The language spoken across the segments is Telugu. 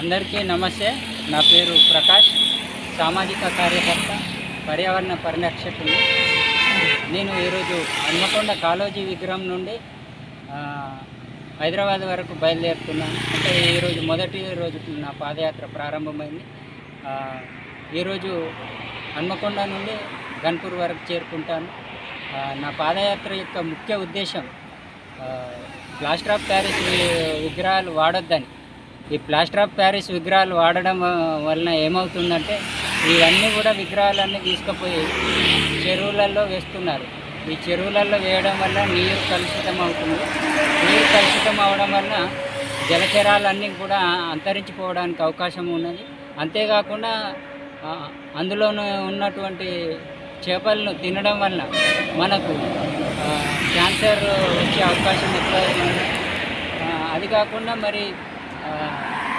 అందరికీ నమస్తే. నా పేరు ప్రకాష్. సామాజిక కార్యకర్త పర్యావరణ పరిరక్షకుని నేను ఈరోజు హన్మకొండ కాలోజీ విగ్రహం నుండి హైదరాబాద్ వరకు బయలుదేరుతున్నాను. అంటే ఈరోజు మొదటి రోజు నా పాదయాత్ర ప్రారంభమైంది. ఈరోజు హన్మకొండ నుండి గన్పూర్ వరకు చేరుకుంటాను. నా పాదయాత్ర యొక్క ముఖ్య ఉద్దేశం ప్లాస్టర్ ఆఫ్ ప్యారిస్ విగ్రహాలు వాడొద్దని. ఈ ప్లాస్టర్ ఆఫ్ ప్యారిస్ విగ్రహాలు వాడడం వలన ఏమవుతుందంటే ఇవన్నీ కూడా విగ్రహాలన్నీ తీసుకుపోయి చెరువులలో వేస్తున్నారు. ఈ చెరువులలో వేయడం వల్ల నీరు కలుషితం అవుతుంది. నీరు కలుషితం అవడం వలన జలచరాలన్నీ కూడా అంతరించిపోవడానికి అవకాశం ఉన్నది. అంతేకాకుండా అందులోనూ ఉన్నటువంటి చేపలను తినడం వల్ల మనకు క్యాన్సర్ వచ్చే అవకాశం ఎక్కువ అది కాకుండా మరి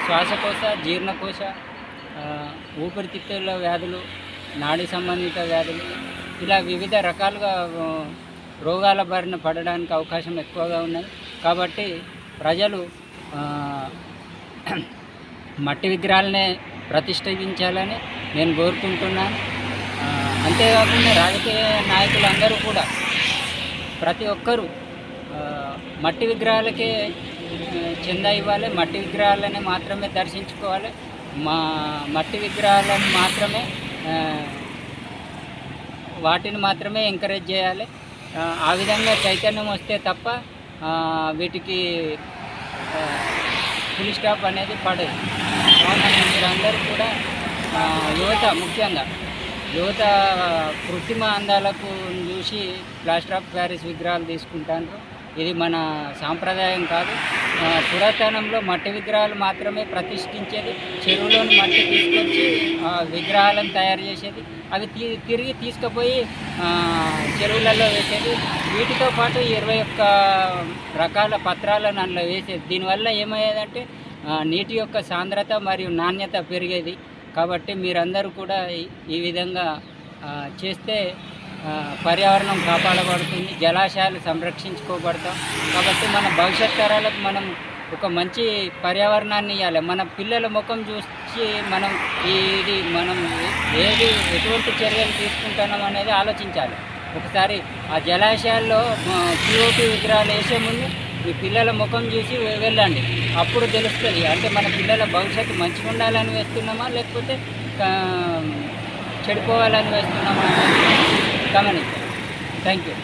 శ్వాసకోశ జీర్ణకోశ ఊపిరితిత్తుల వ్యాధులు నాడీ సంబంధిత వ్యాధులు ఇలా వివిధ రకాలుగా రోగాల బారిన పడడానికి అవకాశం ఎక్కువగా ఉన్నది. కాబట్టి ప్రజలు మట్టి విగ్రహాలనే ప్రతిష్ఠించాలని నేను కోరుకుంటున్నాను. అంతేకాకుండా రాజకీయ నాయకులందరూ కూడా ప్రతి ఒక్కరూ మట్టి విగ్రహాలకే చందా ఇవ్వాలి మట్టి విగ్రహాలని మాత్రమే దర్శించుకోవాలి. మా మట్టి విగ్రహాలను మాత్రమే వాటిని మాత్రమే ఎంకరేజ్ చేయాలి. ఆ, విధంగా చైతన్యం వస్తే తప్ప వీటికి ఫుల్ స్టాప్ అనేది పడదు. కావున మీరందరూ కూడా యువత ముఖ్యంగా యువత కృత్రిమ అందాలకు చూసి ప్లాస్టర్ ఆఫ్ ప్యారిస్ విగ్రహాలు తీసుకుంటాను ఇది మన సాంప్రదాయం కాదు. పురాతనంలో మట్టి విగ్రహాలు మాత్రమే ప్రతిష్ఠించేది. చెరువులోని మట్టి తీసుకొచ్చి విగ్రహాలను తయారు చేసేది. అవి తిరిగి తీసుకుపోయి చెరువులలో వేసేది. వీటితో పాటు ఇరవై ఒక్క రకాల పత్రాలను అందులో వేసేది. దీనివల్ల ఏమయ్యేదంటే నీటి యొక్క సాంద్రత మరియు నాణ్యత పెరిగేది. కాబట్టి మీరందరూ కూడా ఈ- విధంగా చేస్తే పర్యావరణం కాపాడబడుతుంది జలాశయాలు సంరక్షించుకోబడతాం. కాబట్టి మన భవిష్యత్ తరాలకు మనం ఒక మంచి పర్యావరణాన్ని ఇవ్వాలి మన పిల్లల ముఖం చూసి మనం ఇది మనం ఏది ఎటువంటి చర్యలు తీసుకుంటున్నాం అనేది ఆలోచించాలి. ఒకసారి ఆ జలాశయాల్లో పిఓపి విగ్రహాలు వేసే ముందు మీ పిల్లల ముఖం చూసి వెళ్ళండి. అప్పుడు తెలుస్తుంది. అంటే మన పిల్లల భవిష్యత్తు మంచిగా ఉండాలని వేస్తున్నామా లేకపోతే చెడిపోవాలని వేస్తున్నామా? ಗಮನಿಸಿ ಥ್ಯಾಂಕ್ ಯು